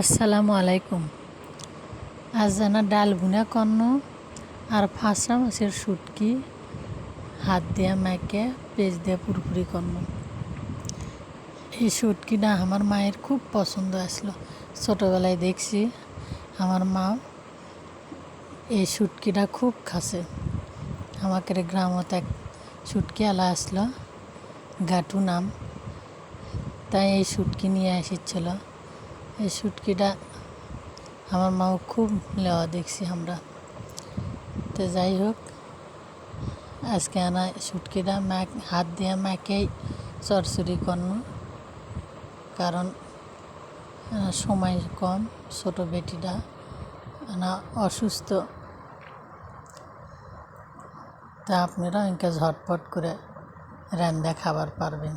আসসালামু আলাইকুম। আজ জানা ডাল ভুনা কন্ন আর ফাঁসা মাছের শুটকি, হাত দিয়া মাকে পেজ দিয়ে পুরপুরি কন্ন এই শুটকিটা আমার মায়ের খুব পছন্দ আসলো। ছোটোবেলায় দেখছি আমার মা এই শুটকিটা খুব খাসে। আমাকে গ্রামত এক শুটকি আলা আসলো গাটু নাম। তাই এই শুটকি নিয়ে এসেছিল। এই শুটকিটা আমার মাও খুব লেওয়া দেখছি আমরা। তো যাই হোক, আজকে আনা শুটকিটা ম্যাক, হাত দিয়ে ম্যাকেই চরচুরি করন। কারণ সময় কম, ছোট বেটিটা না অসুস্থ। তা আপনারা ইনকে ঝটপট করে রান্না খাবার পারবেন।